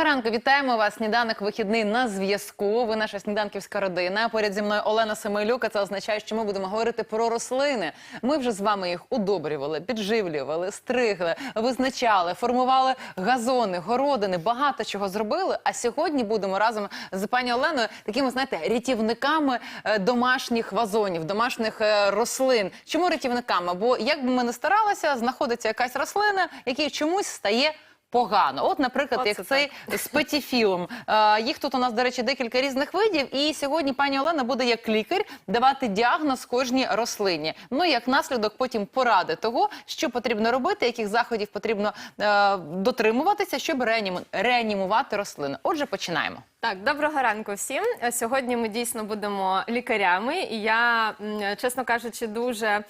Доброго ранку, вітаємо вас. Сніданок вихідний на зв'язку. Ви наша сніданківська родина. Поряд зі мною Олена Семелюк. а Це означає, що ми будемо говорити про рослини. Ми вже з вами їх удобрювали, підживлювали, стригли, визначали, формували газони, городини, багато чого зробили. А сьогодні будемо разом з пані Оленою такими, знаєте, рятівниками е, домашніх вазонів, домашніх е, рослин. Чому рятівниками? Бо як би ми не старалися, знаходиться якась рослина, якій чомусь стає. Погано, от, наприклад, Оце як цей специфіум. Е, їх тут у нас, до речі, декілька різних видів. І сьогодні пані Олена буде як лікар давати діагноз кожній рослині. Ну і як наслідок потім поради того, що потрібно робити, яких заходів потрібно е, дотримуватися, щоб реаніму- реанімувати рослину. Отже, починаємо. Так, доброго ранку всім. Е, Сьогодні ми дійсно будемо лікарями, і я, чесно кажучи, дуже.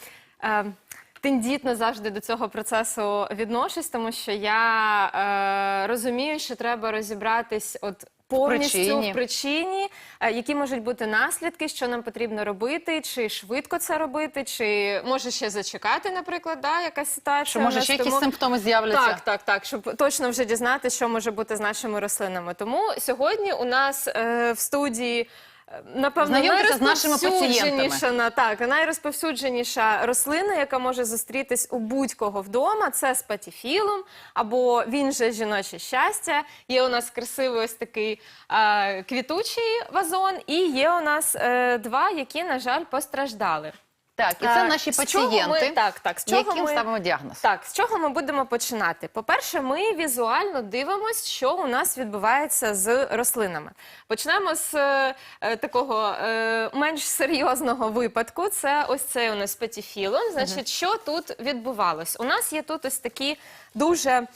Е, Тендітно завжди до цього процесу відношусь, тому що я е, розумію, що треба розібратись от повністю причині. в причині, е, які можуть бути наслідки, що нам потрібно робити, чи швидко це робити, чи може ще зачекати, наприклад, да, якась ситуація. Що може ще якісь симптоми з'являться? так, так, так, щоб точно вже дізнати, що може бути з нашими рослинами. Тому сьогодні у нас е, в студії. Напевно, Знайомтеся з нашими на- так, найрозповсюдженіша рослина, яка може зустрітись у будь-кого вдома, це спатіфілум, або він же жіноче щастя. Є у нас красивий ось такий е, квітучий вазон, і є у нас е, два, які, на жаль, постраждали. Так, і це Е, наші з чого пацієнти, ми- так, так, з чого яким ми- ставимо діагноз. Так, з чого ми будемо починати? По-перше, ми візуально дивимося, що у нас відбувається з рослинами. Почнемо з е, е, такого е, менш серйозного випадку. Це ось цей у нас патіфілон. Значить, що тут відбувалось? У нас є тут ось такі дуже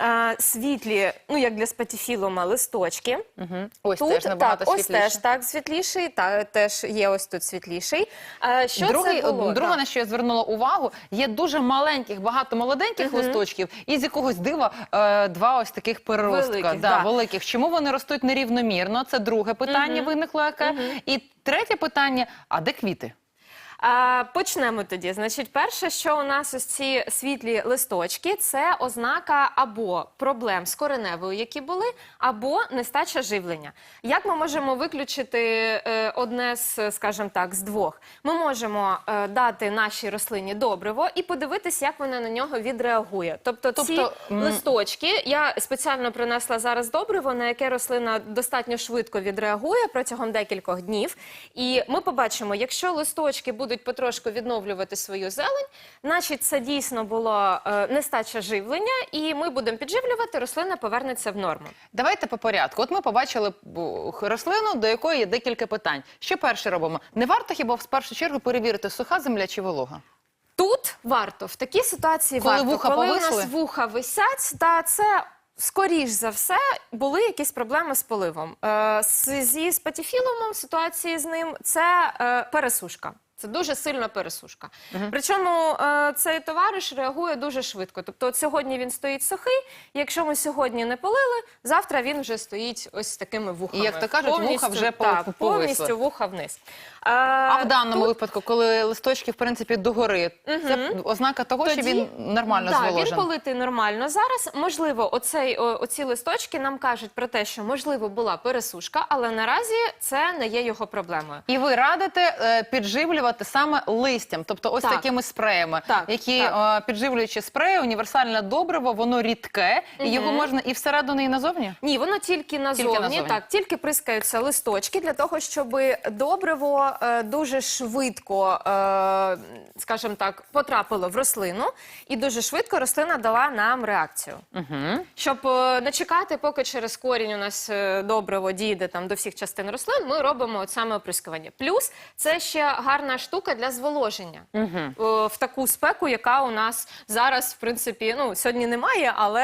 е, світлі, ну як для спатіфілума, листочки. Мгм. Ось Тут теж набагато так, ось світліше. теж так світліший, та теж є ось тут світліший. Е, що Другий, це було? друге, на що я звернула увагу, є дуже маленьких, багато молоденьких листочків, і з якогось дива е, два ось таких переростка. Великих, да, да. великих. Чому вони ростуть нерівномірно? Це друге питання виникло яке. І третє питання: а де квіти? Почнемо тоді. Значить, перше, що у нас ось ці світлі листочки, це ознака або проблем з кореневою, які були, або нестача живлення. Як ми можемо виключити е, одне з, скажімо так, з двох? Ми можемо е, дати нашій рослині добриво і подивитися, як вона на нього відреагує. Тобто, ці Тобто, листочки я спеціально принесла зараз добриво, на яке рослина достатньо швидко відреагує протягом декількох днів. І ми побачимо, якщо листочки будуть потрошку відновлювати свою зелень, значить це дійсно було е, нестача живлення, і ми будемо підживлювати, рослина повернеться в норму. Давайте по порядку. От ми побачили рослину, до якої є декілька питань. Що перше робимо? Не варто хіба в першу чергу перевірити, суха земля чи волога? Тут варто в такій ситуації Коли варто, вуха коли у повисли? нас вуха висять, та це. Скоріш за все були якісь проблеми з поливом. Е, з- зі спатіфілумом ситуації з ним це е, пересушка. Це дуже сильна пересушка. Причому е, цей товариш реагує дуже швидко. Тобто, от сьогодні він стоїть сухий. Якщо ми сьогодні не полили, завтра він вже стоїть ось такими вухами. І, як то кажуть, вуха вже повисли. повністю вуха вниз. Е, А в даному тут- випадку, коли листочки в принципі догори, це ознака того, що він нормально да, зволожений. він политий нормально. Зараз, можливо, оцей, о, оці листочки нам кажуть про те, що, можливо, була пересушка, але наразі це не є його проблемою. І ви радите е, підживлювати саме листям, тобто ось Так. такими спреями, Так, які так. е, підживлюючи спреї, універсальне добриво, воно рідке, і його можна і всередину, і назовні. Ні, воно тільки назовні, назовні. так, тільки прискаються листочки для того, щоб добриво е, дуже швидко, е, скажімо так, потрапило в рослину, і дуже швидко рослина дала нам реакцію. Угу. Щоб е, не чекати, поки через корінь у нас е, добриво дійде там до всіх частин рослин, ми робимо от саме оприскування. Плюс це ще гарна штука для зволоження Е, в таку спеку, яка у нас зараз, в принципі, ну сьогодні немає, але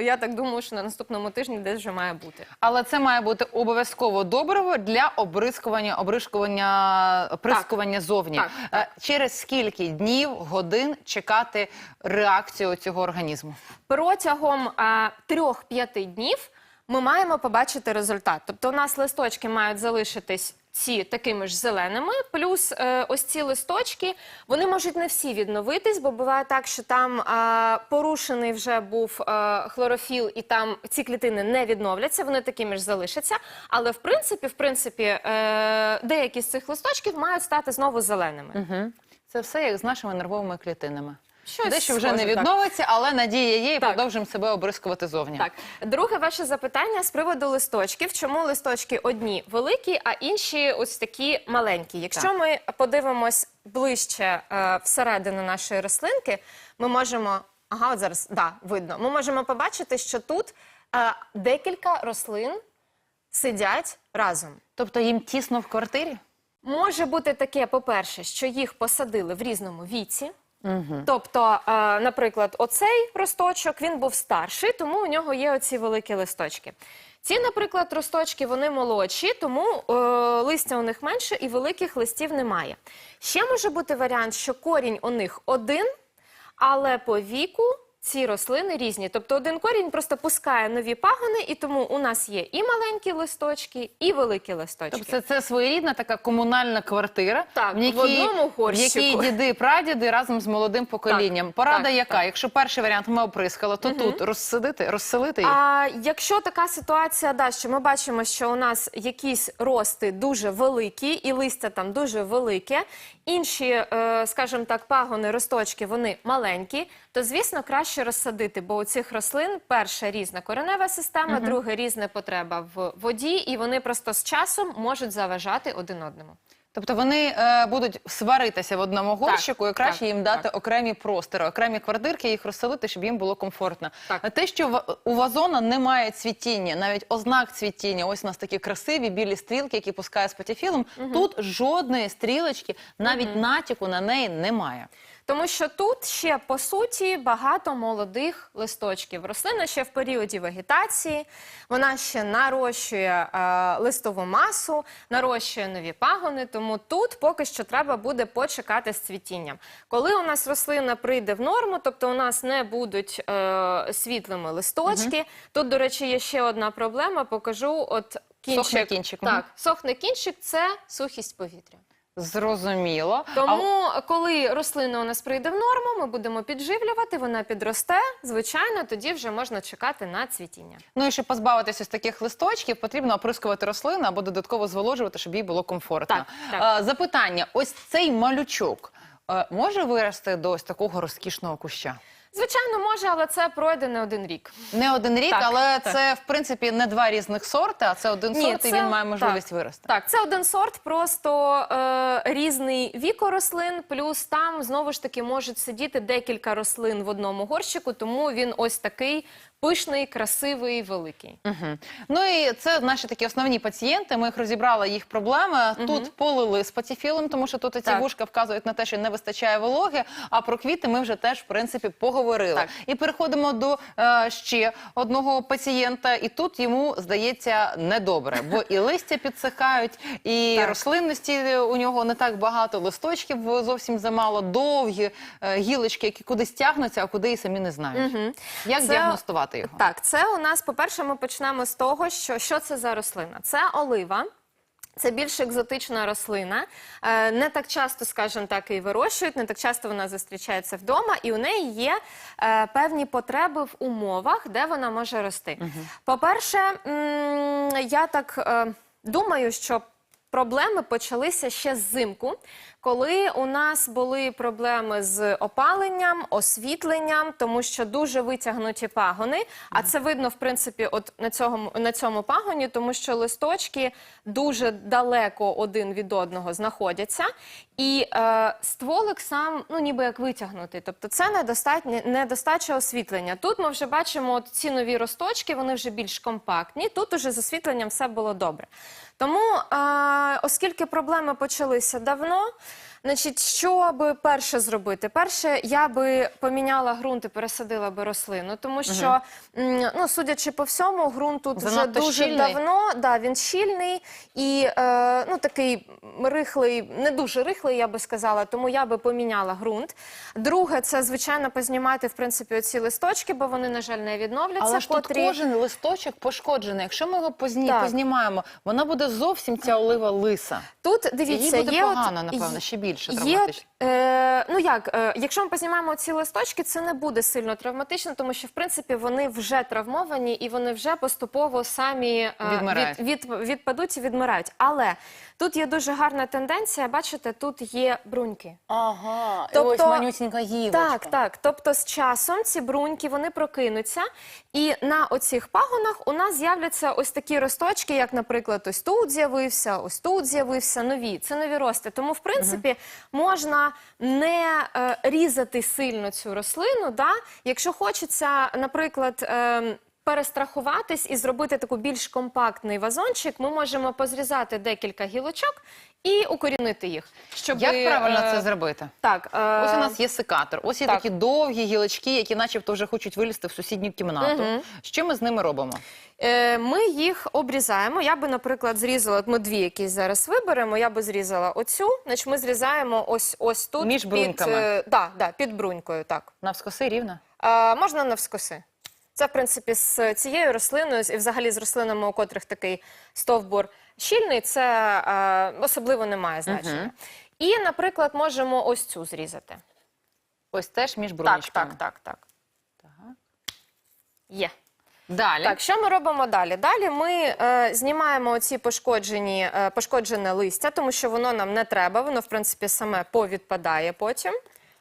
я так думаю, що на наступному тижні десь вже має бути. Але це має бути обов'язково добриво для обрискування, обрискування, оприскування зовні. Так, Е, так. Через скільки днів, годин чекати реакцію цього організму? Протягом е, трьох-п'яти днів ми маємо побачити результат. Тобто, у нас листочки мають залишитись. Ці такими ж зеленими, плюс е, ось ці листочки, вони можуть не всі відновитись, бо буває так, що там е, порушений вже був е, хлорофіл, і там ці клітини не відновляться, вони такими ж залишаться. Але в принципі, в принципі, е, деякі з цих листочків мають стати знову зеленими. Це все як з нашими нервовими клітинами. Щось Дещо вже схоже, не так. відновиться, але надія є і Так. продовжуємо себе обрискувати зовні. Так, друге ваше запитання з приводу листочків. Чому листочки одні великі, а інші ось такі маленькі? Якщо Так. ми подивимось ближче е, всередину нашої рослинки, ми можемо. Ага, от зараз да, видно. Ми можемо побачити, що тут е, декілька рослин сидять разом. Тобто їм тісно в квартирі? Може бути таке, по-перше, що їх посадили в різному віці. Тобто, е, наприклад, оцей росточок він був старший, тому у нього є оці великі листочки. Ці, наприклад, росточки вони молодші, тому е, листя у них менше і великих листів немає. Ще може бути варіант, що корінь у них один, але по віку ці рослини різні. Тобто один корінь просто пускає нові пагони, і тому у нас є і маленькі листочки, і великі листочки. Тобто це, це своєрідна така комунальна квартира, Так, в, якій, в одному в якій діди, прадіди разом з молодим поколінням. Порада так, яка? так. Якщо перший варіант ми оприскали, то тут розсадити, розселити їх. А якщо така ситуація, да, що ми бачимо, що у нас якісь рости дуже великі, і листя там дуже велике, інші, е, скажімо так, пагони, росточки, вони маленькі, то звісно краще розсадити, бо у цих рослин перша різна коренева система, друге різна потреба в воді, і вони просто з часом можуть заважати один одному. Тобто вони е, будуть сваритися в одному горщику, і краще так, їм дати так. окремі простори, окремі квартирки, їх розселити, щоб їм було комфортно. Так. Те, що в- у вазона немає цвітіння, навіть ознак цвітіння, ось у нас такі красиві білі стрілки, які пускає з патіфілом. Тут жодної стрілочки, навіть натяку на неї немає. Тому що тут ще по суті багато молодих листочків. Рослина ще в періоді вегетації, вона ще нарощує е, листову масу, нарощує нові пагони. Тому тут поки що треба буде почекати з цвітінням. Коли у нас рослина прийде в норму, тобто у нас не будуть е, світлими листочки. Тут, до речі, є ще одна проблема. Покажу. От кінчик. Сохне кінчик. Так, сохне кінчик це сухість повітря. Зрозуміло. А Тому, коли рослина у нас прийде в норму, ми будемо підживлювати, вона підросте. Звичайно, тоді вже можна чекати на цвітіння. Ну і щоб позбавитися ось таких листочків, потрібно оприскувати рослину або додатково зволожувати, щоб їй було комфортно. Так, так. Е, Запитання: ось цей малючок е, може вирости до ось такого розкішного куща? Звичайно, може, але це пройде не один рік. Не один рік, Так, але так. це в принципі не два різних сорти, а це один Ні, сорт, і це- він має можливість так. вирости. Так, це один сорт, просто е, різний вік рослин, плюс там знову ж таки можуть сидіти декілька рослин в одному горщику, тому він ось такий пишний, красивий, великий. Мгм. Ну і це наші такі основні пацієнти. Ми їх розібрали їх проблеми. Тут полили з патіфілом, тому що тут ці Так. вушка вказують на те, що не вистачає вологи. А про квіти ми вже теж в принципі поговорили. Так. І переходимо до е, ще одного пацієнта. І тут йому здається недобре, бо і листя підсихають, і Так. рослинності у нього не так багато, листочків зовсім замало, довгі е, гілочки, які кудись тягнуться, а куди і самі не знають. Як Це- діагностувати його? Так, це у нас, по-перше, ми почнемо з того, що, що це за рослина. Це олива. Це більш екзотична рослина. Е, Не так часто, скажімо так, і вирощують, не так часто вона зустрічається вдома, і у неї є е, певні потреби в умовах, де вона може рости. По-перше, я так е, думаю, що проблеми почалися ще зимку, коли у нас були проблеми з опаленням, освітленням, тому що дуже витягнуті пагони. А це видно, в принципі, от на цьому, на цьому пагоні, тому що листочки дуже далеко один від одного знаходяться. І е, стволик сам, ну ніби як витягнутий. Тобто це недостатнє, недостача освітлення. Тут ми вже бачимо от ці нові росточки, вони вже більш компактні. Тут уже з освітленням все було добре. Тому, е, оскільки проблеми почалися давно, Значить, що би перше зробити? Перше, я би поміняла ґрунт і пересадила би рослину, тому що, м, ну, судячи по всьому, ґрунт тут Занадто вже дуже щільний? давно. Да, він щільний і е, ну, такий рихлий, не дуже рихлий, я би сказала, тому я би поміняла ґрунт. Друге, це, звичайно, познімати, в принципі, оці листочки, бо вони, на жаль, не відновляться. Але ж тут котрі... кожен листочок пошкоджений. Якщо ми його позні... Так. познімаємо, вона буде зовсім ця олива лиса. Тут Їй дивіться, буде є погано, от, напевно, ще більше Є, травматично. е, ну як, е, якщо ми познімаємо ці листочки, це не буде сильно травматично, тому що в принципі вони вже травмовані і вони вже поступово самі е, Відмирають. від, від, відпадуть і відмирають. Але тут є дуже гарна тенденція. Бачите, тут є бруньки. Ага, Тобто- ось манюсінька гілочка. Так, так. Тобто з часом ці бруньки вони прокинуться, і на оцих пагонах у нас з'являться ось такі росточки, як, наприклад, ось тут з'явився, ось тут з'явився нові. Це нові рости. Тому, в принципі, можна не е, різати сильно цю рослину. Да? Якщо хочеться, наприклад. ем, Перестрахуватись і зробити таку більш компактний вазончик, ми можемо позрізати декілька гілочок і укорінити їх. Щоб Як правильно е, це зробити? Так, е, Ось у нас є секатор, ось є так. такі довгі гілочки, які начебто вже хочуть вилізти в сусідню кімнату. Мгм. Що ми з ними робимо? Е, Ми їх обрізаємо. Я би, наприклад, зрізала, от ми дві якісь зараз виберемо, я би зрізала оцю, значить ми зрізаємо ось, ось тут. Між бруньками? Під, е, да, да, під брунькою, так. Навскоси рівно? Е, можна навскоси. Це, в принципі, з цією рослиною, і взагалі з рослинами, у котрих такий стовбур щільний, це е, особливо не має значення. І, наприклад, можемо ось цю зрізати. Ось теж між Так, брунічками. так, так, так. Так. Є. Далі. Так, що ми робимо далі? Далі ми е, знімаємо оці пошкоджені, е, пошкоджене листя, тому що воно нам не треба, воно, в принципі, саме повідпадає потім.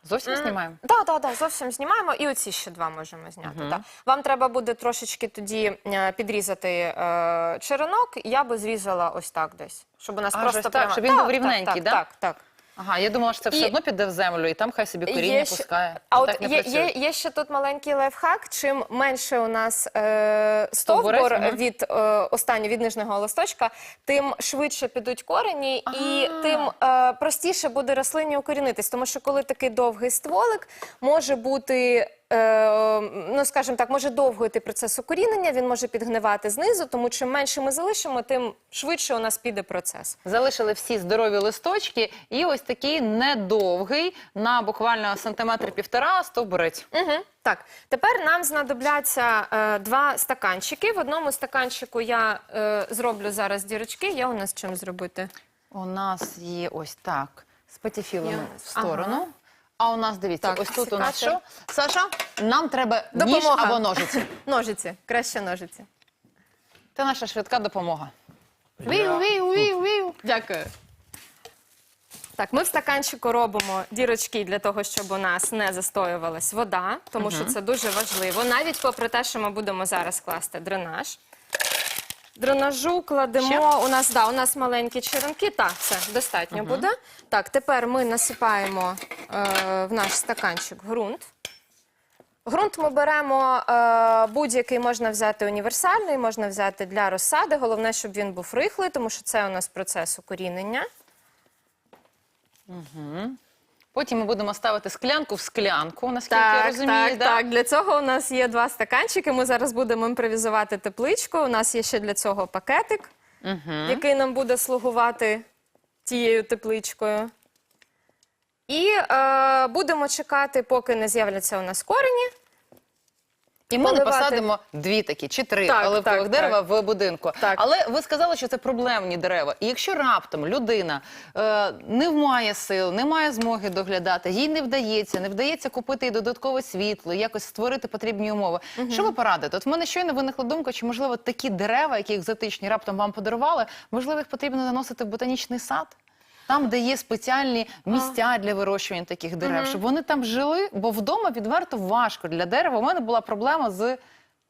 Зовсім знімаємо? Так, так, так, зовсім знімаємо. І оці ще два можемо зняти. так. Вам треба буде трошечки тоді е, підрізати е, черенок. Я би зрізала ось так десь. Щоб у нас А, просто ось так, прямо... щоб він був рівненький, так, да? так, так. Ага, я думала, що це все І- одно піде в землю, і там хай собі коріння ще- пускає. А от так не є, працює. є, є ще тут маленький лайфхак. Чим менше у нас е, Стовбурець, стовбур мгм. від е, останнього від нижнього листочка, тим швидше підуть корені, і А. тим е, простіше буде рослині укорінитись. Тому що коли такий довгий стволик може бути. Е, Ну, скажімо так, може довго йти процес укорінення, він може підгнивати знизу, тому чим менше ми залишимо, тим швидше у нас піде процес. Залишили всі здорові листочки, і ось такий недовгий, на буквально сантиметр півтора стовбурець. Угу. Так, тепер нам знадобляться е, два стаканчики. В одному стаканчику я е, зроблю зараз дірочки. Є у нас чим зробити? У нас є ось так, з Я- в сторону. А у нас, дивіться, Так, ось тут у нас що? секатор. Саша, нам треба ніж Допомога. або ножиці. Ножиці, краще ножиці. Це наша швидка допомога. Вів, вів, вів, вів. Дякую. Так, ми в стаканчику робимо дірочки для того, щоб у нас не застоювалась вода, тому що це дуже важливо. Навіть попри те, що ми будемо зараз класти дренаж. Дренажу кладемо. Ще? У нас да, у нас маленькі черенки. Так, це достатньо буде. Так, тепер ми насипаємо е, в наш стаканчик ґрунт. Ґрунт ми беремо е, будь-який можна взяти універсальний, можна взяти для розсади. Головне, щоб він був рихлий, тому що це у нас процес укорінення. Потім ми будемо ставити склянку в склянку, наскільки я розумію. так, да? так. Для цього у нас є два стаканчики. Ми зараз будемо імпровізувати тепличку. У нас є ще для цього пакетик, який нам буде слугувати тією тепличкою. І е, будемо чекати, поки не з'являться у нас корені. І ми не посадимо дві такі чи три Так, оливкових так, дерева в будинку. Так. Але ви сказали, що це проблемні дерева. І якщо раптом людина е, не має сил, не має змоги доглядати, їй не вдається, не вдається купити і додаткове світло, якось створити потрібні умови. Що ви порадите? От в мене щойно виникла думка, чи можливо такі дерева, які екзотичні раптом вам подарували, можливо, їх потрібно наносити в ботанічний сад? Там, де є спеціальні місця для вирощування таких дерев, щоб вони там жили, бо вдома відверто важко. Для дерева. У мене була проблема з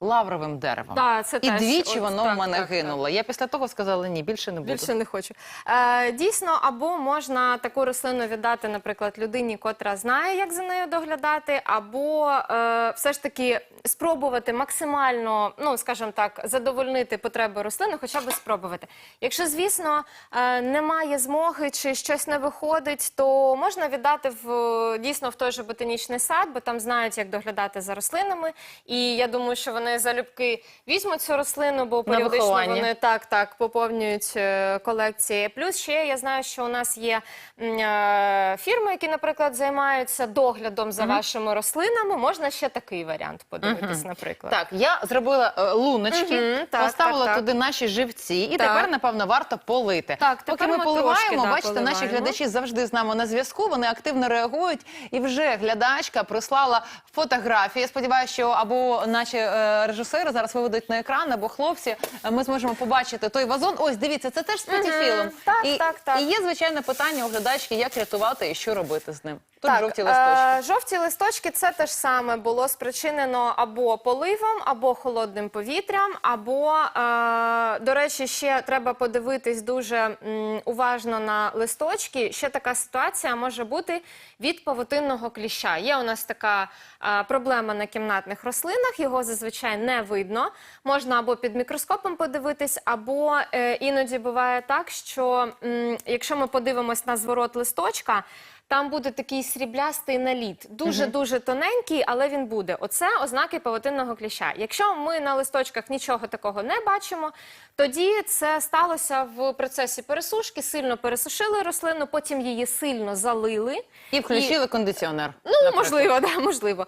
лавровим деревом. Да, це і теж, двічі от, воно так, в мене так, так. гинуло. Я після того сказала, ні, більше не буду. Більше не хочу. Е, дійсно, або можна таку рослину віддати, наприклад, людині, котра знає, як за нею доглядати, або е, все ж таки спробувати максимально, ну скажімо так, задовольнити потреби рослини, хоча б спробувати. Якщо, звісно, е, немає змоги чи щось не виходить, то можна віддати в дійсно в той же ботанічний сад, бо там знають, як доглядати за рослинами. І я думаю, що вони залюбки візьмуть цю рослину, бо періодично вони так, так, поповнюють е, колекції. Плюс ще я знаю, що у нас є е, фірми, які, наприклад, займаються доглядом за вашими рослинами. Можна ще такий варіант подивитись, наприклад. Так, я зробила е, луночки, так, поставила так, так. туди наші живці, і Так. тепер, напевно, варто полити. Так, Поки ми ми поливаємо, трошки, да, бачите, наші глядачі завжди з нами на зв'язку. Вони активно реагують. І вже глядачка прислала фотографії. Я сподіваюся, що або наші режисери зараз виведуть на екран, або хлопці. е, Ми зможемо побачити той вазон. Ось дивіться, це теж з петіфілом. Так, і, так, так. І є звичайне питання у глядачки, як рятувати і що робити з ним. Тут Так, жовті е, листочки. жовті листочки це те ж саме було спричинено або поливом, або холодним повітрям, або, е, до речі, ще треба подивитись дуже м, уважно на листочки. Ще така ситуація може бути від павутинного кліща. Є у нас така е, проблема на кімнатних рослинах, його зазвичай не видно. Можна або під мікроскопом подивитись, або е, іноді буває так, що м, якщо ми подивимось на зворот листочка. Там буде такий сріблястий наліт, дуже дуже тоненький, але він буде. Оце ознаки павутинного кліща. Якщо ми на листочках нічого такого не бачимо, тоді це сталося в процесі пересушки. Сильно пересушили рослину, потім її сильно залили. І включили кондиціонер. Ну, наприклад. можливо, да, можливо. Е,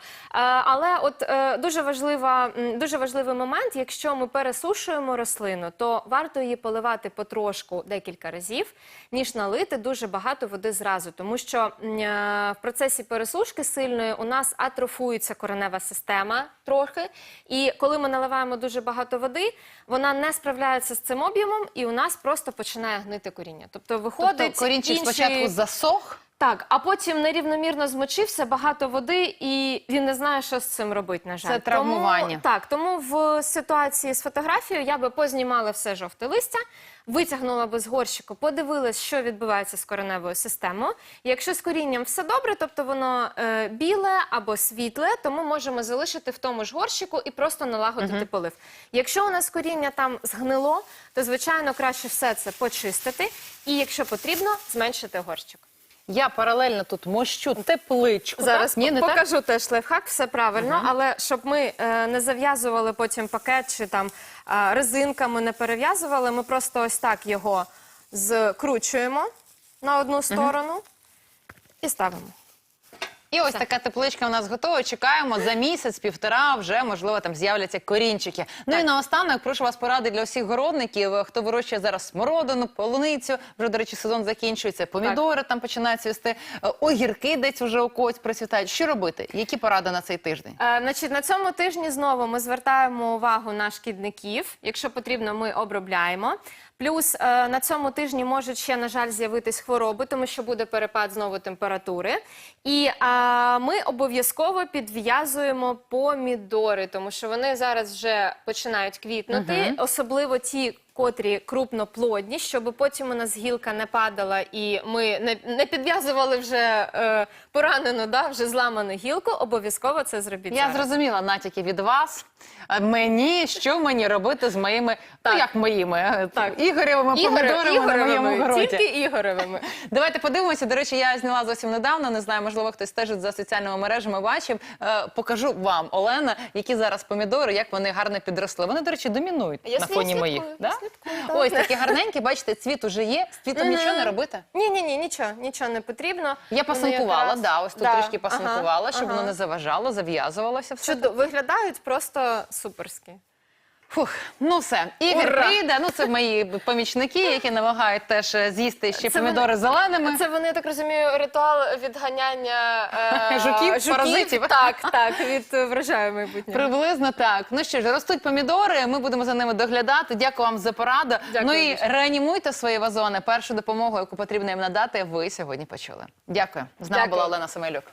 але от е, дуже важлива, дуже важливий момент, якщо ми пересушуємо рослину, то варто її поливати потрошку декілька разів, ніж налити дуже багато води зразу, тому що е, в процесі пересушки сильної у нас атрофується коренева система трохи, і коли ми наливаємо дуже багато води, вона не справляється з цим об'ємом, і у нас просто починає гнити коріння. Тобто виходить Тобто корінчик інші... спочатку засох. Так, а потім нерівномірно змочився, багато води, і він не знає, що з цим робити, на жаль. Це травмування. Тому, так, тому в ситуації з фотографією я би познімала все жовте листя, витягнула би з горщику, подивилась, що відбувається з кореневою системою. Якщо з корінням все добре, тобто воно е, біле або світле, то ми можемо залишити в тому ж горщику і просто налагодити полив. Якщо у нас коріння там згнило, то звичайно краще все це почистити, і якщо потрібно, зменшити горщик. Я паралельно тут мощу тепличку. Зараз так? Ні, не так? теж лайфхак, все правильно, але щоб ми е, не зав'язували потім пакет чи там е, резинками не перев'язували, ми просто ось так його скручуємо на одну сторону і ставимо. І ось така тепличка у нас готова. Чекаємо за місяць-півтора. Вже можливо там з'являться корінчики. Ну і наостанок прошу вас поради для всіх городників, е, хто вирощує зараз смородину, полуницю. Вже до речі, сезон закінчується. Помідори там починають цвісти. е, Огірки десь уже у когось процвітають. Що робити? Які поради на цей тиждень? Е, значить, на цьому тижні знову ми звертаємо увагу на шкідників. Якщо потрібно, ми обробляємо. Плюс е, на цьому тижні можуть ще, на жаль, з'явитись хвороби, тому що буде перепад знову температури. І а, ми обов'язково підв'язуємо помідори, тому що вони зараз вже починають квітнути, особливо ті. Котрі крупноплодні, щоб потім у нас гілка не падала і ми не, не підв'язували вже е, поранену, да, вже зламану гілку. Обов'язково це зробіть. Я зараз. зрозуміла натяки від вас. Мені що мені робити з моїми, ну як моїми, е, Так. ігоревими помідорами на моєму городі. тільки ігоревими. Давайте подивимося. До речі, я зняла зовсім недавно. Не знаю, можливо, хтось стежить за соціальними мережами. Бачив. Е, покажу вам, Олена, які зараз помідори, як вони гарно підросли. Вони, до речі, домінують Я на фоні моїх. я Да? Так. Ось такі гарненькі, бачите, цвіт уже є. З цвітом Мгм. нічого не робити. Ні, ні, ні, нічого, нічого не потрібно. Я пасанкувала пасинкувала, якраз- да, ось тут трішки пасинкувала, ага, щоб ага. воно не заважало, зав'язувалося все. Чудо, виглядають просто суперськи. Фух, ну все, Ігор Ура! прийде. Ну це мої помічники, які намагають теж з'їсти ще Це помідори вони- зеленими. Це вони, я так розумію, ритуал відганяння е, Жуків, паразитів. Так, так, від е, врожаю майбутнього. Приблизно так. Ну що ж, ростуть помідори. Ми будемо за ними доглядати. Дякую вам за пораду. Дякую ну і дуже. реанімуйте свої вазони. Першу допомогу, яку потрібно їм надати, ви сьогодні почули. Дякую. З нами Дякую. була Олена Самелюк.